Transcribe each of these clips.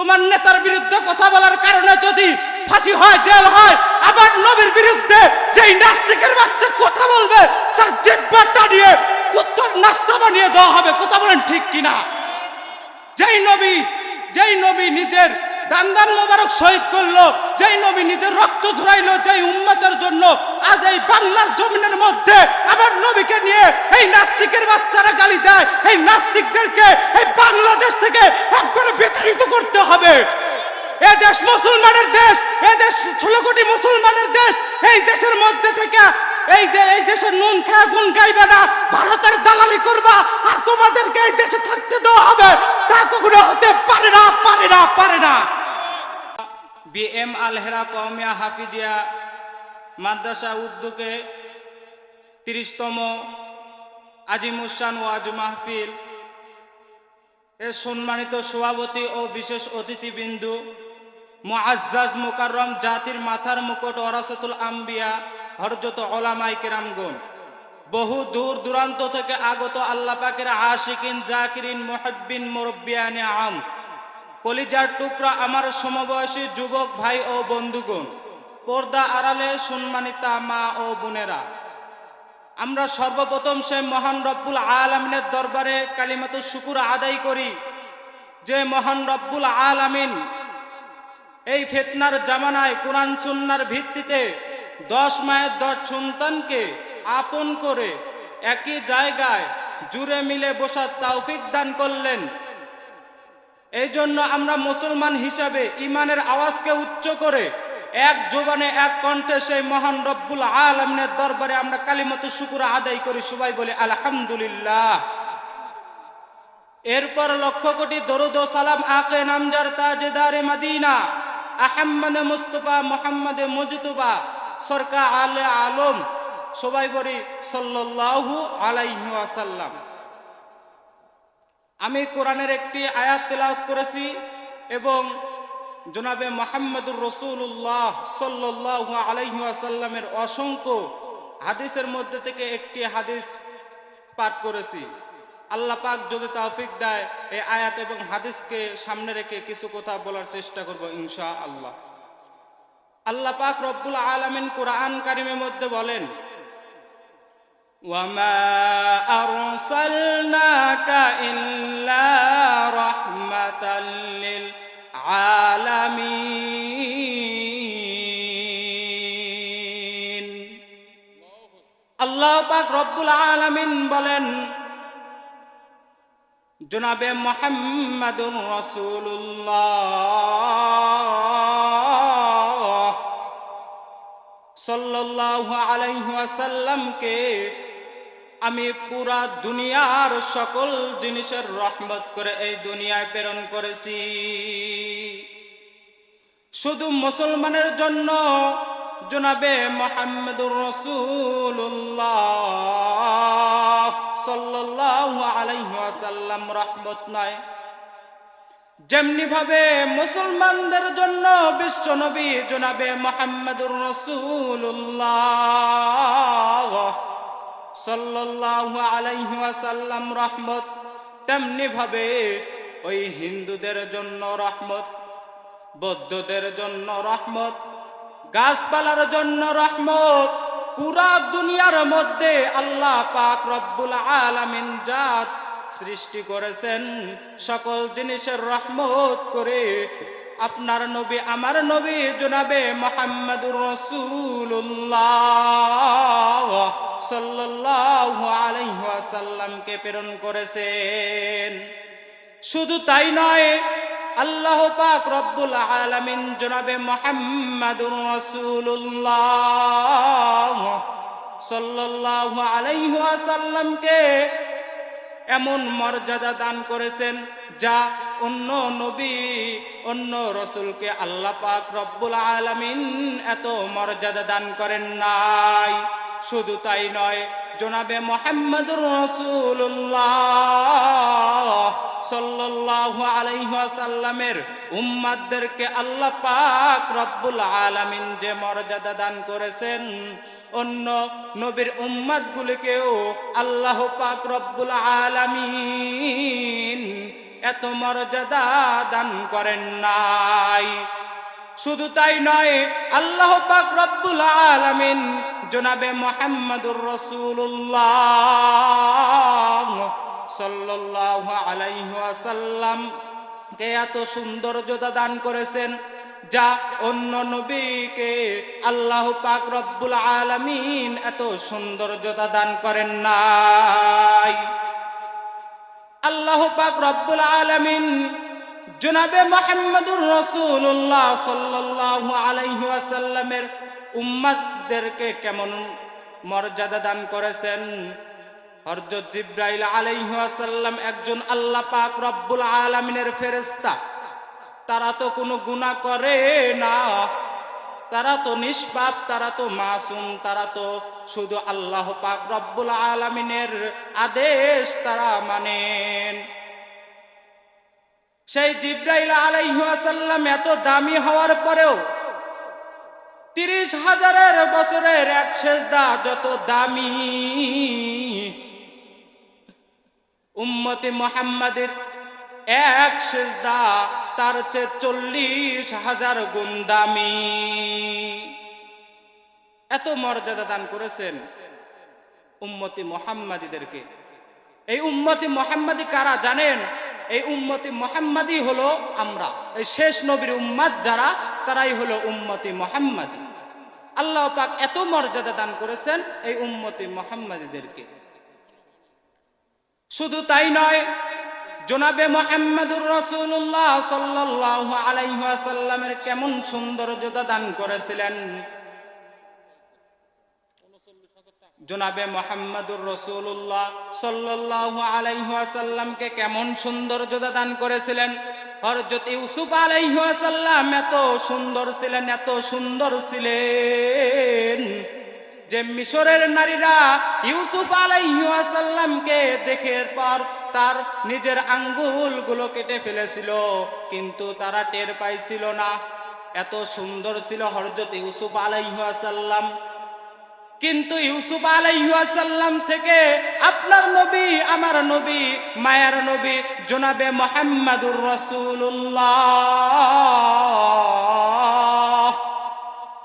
তোমার নেতার বিরুদ্ধে কথা বলার কারণে যদি ফাঁসি হয়, জেল হয়, আবার নবীর বিরুদ্ধে যেই নাস্তিকের বাচ্চা কথা বলবে, তার জিব্বা টানিয়ে উত্তর নাস্তা বানিয়ে দেওয়া হবে। কথা বলেন ঠিক কিনা? যেই নবী যেই নবী নিজের দান্দান মোবারক শহীদ করল, যেই নবী নিজের রক্ত ঝরাইলো, যেই উম্মতের জন্য আজ এই বাংলার জমিনের মধ্যে আবার নবীকে নিয়ে এই নাস্তিকের বাচ্চারা গালি দেয়, এই নাস্তিকদেরকে এই বাংলাদেশ থেকে একবারে বিতাড়িত করতে হবে। এ দেশ মুসলমানের দেশ, এ দেশ ষোলো কোটি মুসলমানের দেশ, এই দেশের মধ্যে থেকে এই এই দেশের নুন খায় না, ভারতের দালালি করবা, আর তোমাদেরকে এই দেশে থাকতে দেওয়া হবে। তা কখনো হতে পারে না পারে না পারে না। বিএম আলহেরা কৌমিয়া হাফিদিয়া মাদ্রাসা উদ্যোগে তিরিশতম আজিমুসান ওয়াজ মাহফিল। এর সম্মানিত সভাপতি ও বিশেষ অতিথিবৃন্দু, মুআজ্জাজ মুকাররম জাতির মাথার মুকুট ওরাসাতুল আম্বিয়া, হরজত ওলামাই কেরামগণ। বহু দূর দূরান্ত থেকে আগত আল্লাহ পাকের আশিকিন, জাকিরিন, মুহিব্বিন, মুরব্বিয়ানে আম। কলিজার টুকরা আমার সমবয়সী যুবক ভাই ও বন্ধুগণ, পর্দা আড়ালে সম্মানিতা মা ও বোনেরা। আমরা সর্বপ্রথম সে মহান রব্বুল আলমিনের দরবারে কালিমাত শুকুর আদায় করি। যে মহান রব্বুল আলামিন এই ফেতনার জামানায় কোরআন সুন্নার ভিত্তিতে দশ মায়ের দশ সন্তানকে আপন করে একই জায়গায় জুড়ে মিলে বসার তৌফিক দান করলেন। এই জন্য আমরা মুসলমান হিসাবে ইমানের আওয়াজকে উচ্চ করে এক জোবানে, এক কণ্ঠে সেই মহান রব্বুল আলমিনের দরবারে আমরা কালিমত শুকুর আদায় করি, সবাই বলি আলহামদুলিল্লাহ। এরপর লক্ষ কোটি দরুদ সালাম আকে নামজার তাজেদারে মদিনা, আহম্মদ মুস্তফা, মোহাম্মদ মুজতুবা, সরকার আলে আলম, সবাই বলি সাল্লাল্লাহু আলাইহি ওয়াসাল্লাম। আমি কোরআনের একটি আয়াত তেলাওয়াত করেছি এবং জনাবে মোহাম্মদুর রসুল্লাহ সাল্লাহ আলাইহি আসাল্লামের অসংখ্য হাদিসের মধ্যে থেকে একটি হাদিস পাঠ করেছি আল্লাহ পাক যদি তৌফিক দেয় এই আয়াত এবং হাদিসকে সামনে রেখে কিছু কথা বলার চেষ্টা করব ইনশা আল্লাহ আল্লাহ পাক রব্বুল আলামিন কোরআন কারিমের মধ্যে বলেন وما أرسلناك إلا رحمة للعالمين আল্লাহ পাক রব্বুল আলামিন বলেন জনাবে মোহাম্মদুর রসুল্লাহ সাল্লাল্লাহু আলাইহি ওয়াসাল্লামকে আমি পুরা দুনিয়ার সকল জিনিসের রহমত করে এই দুনিয়ায় প্রেরণ করেছি। শুধু মুসলমানের জন্য, জনাবে মোহাম্মদুর রসুল্লাহ সাল্লাল্লাহু আলাইহি ওয়াসাল্লাম রহমত নয়। যেমনি ভাবে মুসলমানদের জন্য বিশ্ব নবী জনাবে মোহাম্মদুর রসুল্লাহ সাল্লাল্লাহু আলাইহি ওয়াসাল্লাম রহমত, তেমনি ভাবে ওই হিন্দুদের জন্য রহমত, বৌদ্ধদের জন্য রহমত, গাছপালার জন্য রহমত, পুরা দুনিয়ার মধ্যে আল্লাহ পাক রব্বুল আলামিন জাত সৃষ্টি করেছেন, সকল জিনিসের রহমত করে আপনার নবী, আমার নবী জনাবে মোহাম্মদুর রসুল্লাহ সাল্লাল্লাহু প্রেরণ করেছেন। শুধু তাই নয়, আল্লাহ পাক রব্বুল আলামিন জনাবে মোহাম্মদুর রাসূলুল্লাহ সাল্লাল্লাহু আলাইহি ওয়াসাল্লামকে এমন মর্যাদা দান করেছেন যা অন্য নবী, অন্য রসুলকে আল্লাহ পাক রব্বুল আলামিন এত মর্যাদা দান করেন নাই। শুধু তাই নয়, জনাবে মোহাম্মদুর রসুল্লাহ সাল্লাল্লাহু আলাইহি ওয়াসাল্লামের উম্মাদদেরকে আল্লাহ পাক রব্বুল আলামিন যে মর্যাদা দান করেছেন, অন্য নবীর উম্মাদগুলিকেও আল্লাহ পাক রব্বুল আলামিন এত মর্যাদা দান করেন নাই। শুধু তাই নয়, আল্লাহ পাক রব্বুল আলামিন জনাবে মোহাম্মদুর রসুল্লাহ সাল্লাল্লাহু আলাইহি ওয়াসাল্লাম কে এত সৌন্দর্যতা দান করেছেন, যা অন্য নবীকে আল্লাহ পাক রব্বুল আলামিন এত সৌন্দর্যতা দান করেন নাই। আল্লাহ পাক রব্বুল আলামিন জনাবে মোহাম্মদুর রসুল্লাহ সাল্লাল্লাহু আলাইহি ওয়াসাল্লামের উম্মাদদেরকে কেমন মর্যাদা দান করেছেন? হরজত জিব্রাইল আলাইহি ওয়াসাল্লাম একজন আল্লাহ পাক রব্বুল আলামিনের ফেরেশতা। তারা তো কোনো গুনাহ করে না। তারা তো নিষ্পাপ, তারা তো মাসুম, তারা তো শুধু আল্লাহ পাক রব্বুল আলামিনের আদেশ তারা মানেন। সেই জিব্রাইল আলাইহাসাল্লাম এত দামি হওয়ার পরেও তিরিশ হাজারের বছরের এক সেজদা যত দামি। উম্মতে মোহাম্মদের এক সেজদা তার চেয়ে চল্লিশ হাজার গুণ দামি। এত মর্যাদা দান করেছেন উম্মতি মোহাম্মদীদেরকে। এই উম্মতি মোহাম্মদী কারা জানেন? এই উম্মতি মোহাম্মদী হলো আমরা। এই শেষ নবীর উম্মাদ যারা, তারাই হলো উম্মতি মোহাম্মদী। আল্লাহ পাক এত মর্যাদা দান করেছেন এই উম্মতি মোহাম্মদীদেরকে। শুধু তাই নয়, জনাবে মোহাম্মদুর রসুল্লাহ সাল্লাহ আলাইহাসাল্লামের কেমন সৌন্দর্যতা দান করেছিলেন? জনাবে মোহাম্মদুর রসুল্লাহ সাল্লাহ আলাইহাসাল্লামকে কেমন সৌন্দর্যতা দান করেছিলেন? হরজত ইউসুফ আলাইহাসাল্লাম এত সুন্দর ছিলেন, এত সুন্দর ছিলেন যে মিশরের নারীরা ইউসুফ আলাইহাসাল্লামকে দেখে পর তার নিজের আঙ্গুলগুলো কেটে ফেলেছিল, কিন্তু তারা টের পাইছিল না। এত সুন্দর ছিল হরজত ইউসুফ আলাইহাসাল্লাম কিন্তু ইউসুফ আলাইহাসাল্লাম থেকে আপনার নবী, আমার নবী, মায়ার নবী, জোনাবে মোহাম্মদুর রসুল্লাহ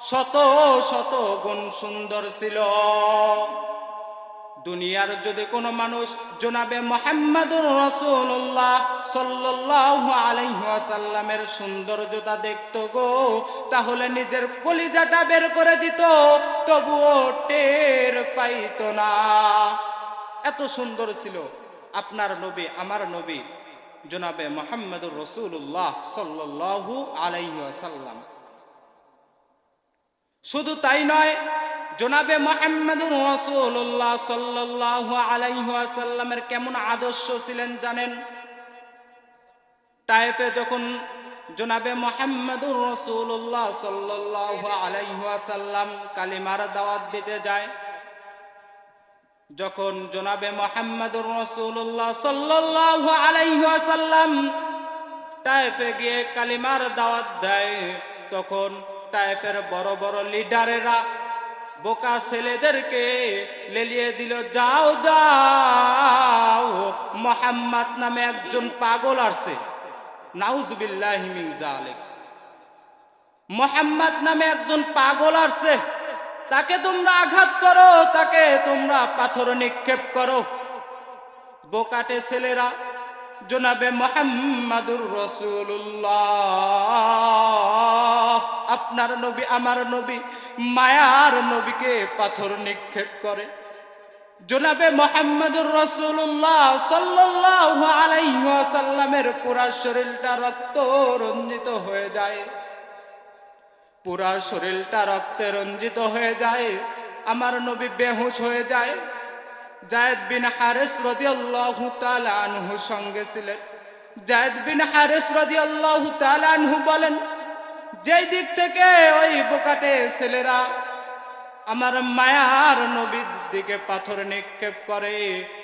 শত শত গুণ সুন্দর ছিল। দুনিয়ার যদি কোনো মানুষ জোনাবে মোহাম্মদুর রসুল্লাহ সাল্লাহ আলাইসাল্লামের সৌন্দর্যতা দেখত গো, তাহলে নিজের কলিজাটা বের করে দিত, তবুও টের পাইত না। এত সুন্দর ছিল আপনার নবী, আমার নবী জোনাবে মোহাম্মদুর রসুল্লাহ সাল্লাহ আলাইসাল্লাম শুধু তাই নয় জনাবে মোহাম্মদুর রসুল্লাহ সাল্লাহ আলাইহাসাল্লামের কেমন আদর্শ ছিলেন জানেন? টাইপে যখন জনাবে মোহাম্মদুর রসুল্লাহ সাল্লাহ আলাইহাসাল্লাম কালিমার দাওয়াত দিতে যায়, যখন জনাবে মোহাম্মদুর রসুল্লাহ সাল্লাহ আলাইহাসাল্লাম টাইফে গিয়ে কালিমার দাওয়াত দেয়, তখন টাইপের বড় বড় লিডারেরা বোকা ছেলেদেরকে লেলিয়ে দিল, যাও যাও, মোহাম্মদ নামে একজন পাগল আসছে। নাউজবিল্লাহিমিন জালেক মোহাম্মদ নামে একজন পাগল আসছে। তাকে তোমরা আঘাত করো, তাকে তোমরা পাথর নিক্ষেপ করো। বোকাটে ছেলেরা, জনাবে মোহাম্মদুর রসুল্লাহ আপনার নবী, আমার নবী, মায়ার নবীকে পাথর নিক্ষেপ করে। জনাবে মোহাম্মদুর রসুল্লাহ সাল্লাহ আলাইসাল্লামের পুরা শরীরটা রক্ত রঞ্জিত হয়ে যায়। পুরা শরীরটা রক্তে রঞ্জিত হয়ে যায়, আমার নবী বেহুশ হয়ে যায়। জায়দ বিন হারেস রাদিয়াল্লাহু তাআলা আনহু সঙ্গে ছিলেন। জায়দ বিন হারেস রাদিয়াল্লাহু তাআলা আনহু বলেন যেই দিক থেকে ওই বোকাটে ছেলেরা আমার মায়ার নবীর দিকে পাথর নিক্ষেপ করে,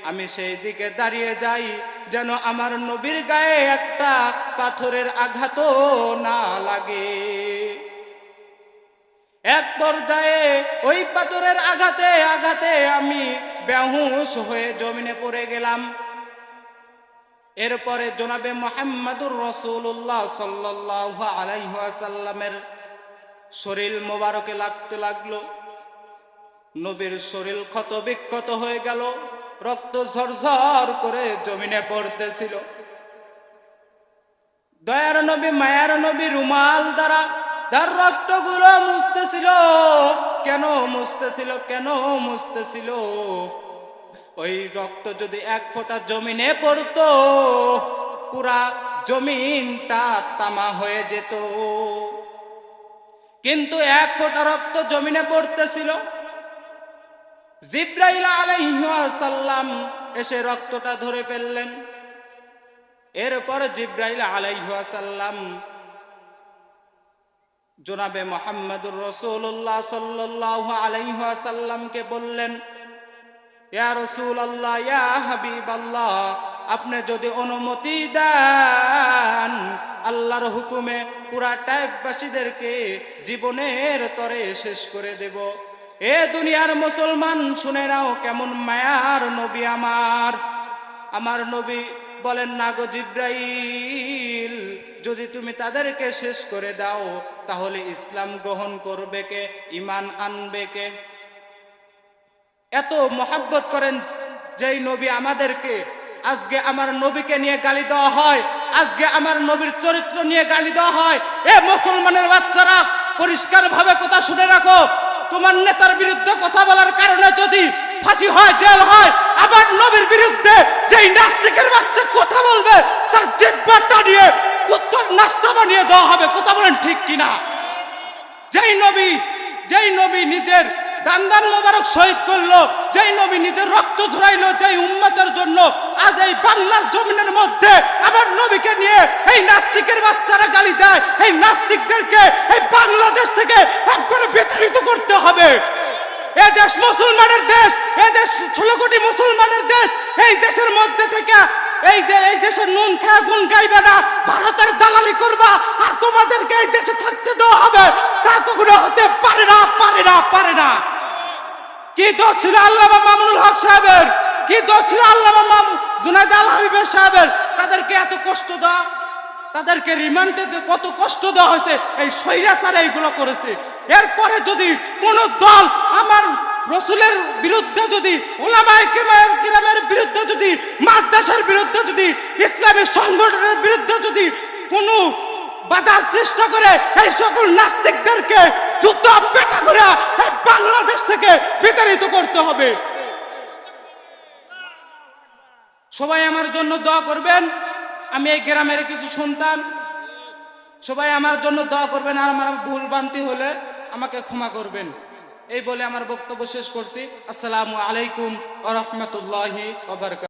আমি সেই দিকে দাঁড়িয়ে যাই যেন আমার নবীর গায়ে একটা পাথরের আঘাতও না লাগে। এক পর্যায়ে ওই পাথরের আঘাতে আঘাতে আমি বেহুশ হয়ে জমিনে পড়ে গেলাম। এরপরে জনাবে মোহাম্মদুর রসুল্লাহ সাল্লাহ আলাইহাসাল্লামের শরীর মোবারকে লাগতে লাগল। নবীর শরীর ক্ষত বিক্ষত হয়ে গেল, রক্ত ঝরঝর করে জমিনে পড়তেছিল। দয়ার নবী, মায়ার নবী রুমাল দ্বারা তার রক্তগুলো মুছতেছিল। কেন মুছতেছিল কেন মুছতেছিল? ওই রক্ত যদি এক ফোঁটা জমিনে পড়তো, পুরা জমিনটা তামা হয়ে যেত। কিন্তু এক ফোঁটা রক্ত জমিনে পড়তেছিল। জিব্রাইল আলাইহাল্লাম এসে রক্তটা ধরে ফেললেন। এরপর জিব্রাইল আলাইহাল্লাম জনাবে মোহাম্মদুর রসুল্লাহ সাল্লাহ আলাইহাল্লামকে বললেন ইয়া রসুল আল্লাহ ইয়া হাবিব আল্লাহ আপনি যদি অনুমতি দেন, আল্লাহর হুকুমে পুরা টাইপবাসীদেরকে জীবনের তরে শেষ করে দেব। এ দুনিয়ার মুসলমান, শুনে নাও কেমন মায়ার নবী আমার। আমার নবী বলেন, না গো জিব্রাইল, যদি তুমি তাদেরকে শেষ করে দাও, তাহলে ইসলাম গ্রহণ করবে কে ইমান আনবে কে? এত মহাব্বত করেন যেই নবী আমাদেরকে, আজকে আমার নবীকে নিয়ে গালি দেওয়া হয়, আজকে আমার নবীর চরিত্র নিয়ে গালি দেওয়া হয়। এ মুসলমানের বাচ্চারা পরিষ্কার ভাবে কথা শুনে রাখো। তোমার নেতার বিরুদ্ধে কথা বলার কারণে যদি ফাঁসি হয়, জেল হয় আবার নবীর বিরুদ্ধে যেই নাস্তিকের বাচ্চা কথা বলবে, তার জিব্বাটা নিয়ে উত্তর নাস্তা বানিয়ে দেওয়া হবে। কথা বলেন ঠিক কিনা? যেই নবী যেই নবী নিজের দান্দান মোবারক শহীদ করল, যেই নবী নিজের রক্ত ঝরাইলো, যেই উম্মতের জন্য আজ এই বাংলার জমিনের মধ্যে আমার নবীকে নিয়ে এই নাস্তিকের বাচ্চারা গালি দেয়, এই নাস্তিকদেরকে এই বাংলাদেশ থেকে একবারে বিতাড়িত করতে হবে। এ দেশ মুসলমানের দেশ, এ দেশ ষোলো কোটি মুসলমানের দেশ, এই দেশের মধ্যে থেকে এই এই দেশের নুন খায় গুণ গাইবে না। ভারতের দালালি করবা, আর তোমাদেরকে এই দেশে থাকতে দেওয়া হবে। তা কখনো হতে পারে না পারে না পারে না। কি দোষ ছিল আল্লামা মামুনুল হক সাহেবের? কি দোষ ছিল আল্লামা মাম জুনাইদ আল হাবিবের সাহেবের? তাদেরকে এত কষ্ট দেওয়া, তাদেরকে রিমান্ডে কত কষ্ট দেওয়া হয়েছে, এই স্বৈরাচার এইগুলো করেছে। এরপরে যদি কোন দল আমার রসুলের বিরুদ্ধে যদি ওলামাই কিরামের বিরুদ্ধে যদি, মাদ্রাসার বিরুদ্ধে যদি, ইসলামী সংগঠনের বিরুদ্ধে যদি কোনো বাধা চেষ্টা করে, এই সকল নাস্তিকদেরকে যুদ্ধ পেটা করে বাংলাদেশ থেকে বিতাড়িত করতে হবে। সবাই আমার জন্য দোয়া করবেন, আমি এই গ্রামের কিছু সন্তান। সবাই আমার জন্য দোয়া করবেন, আর আমার ভুল বান্তি হলে আমাকে ক্ষমা করবেন। এই বলে আমার বক্তব্য শেষ করছি। আসসালামু আলাইকুম আ রহমতুল্লাহি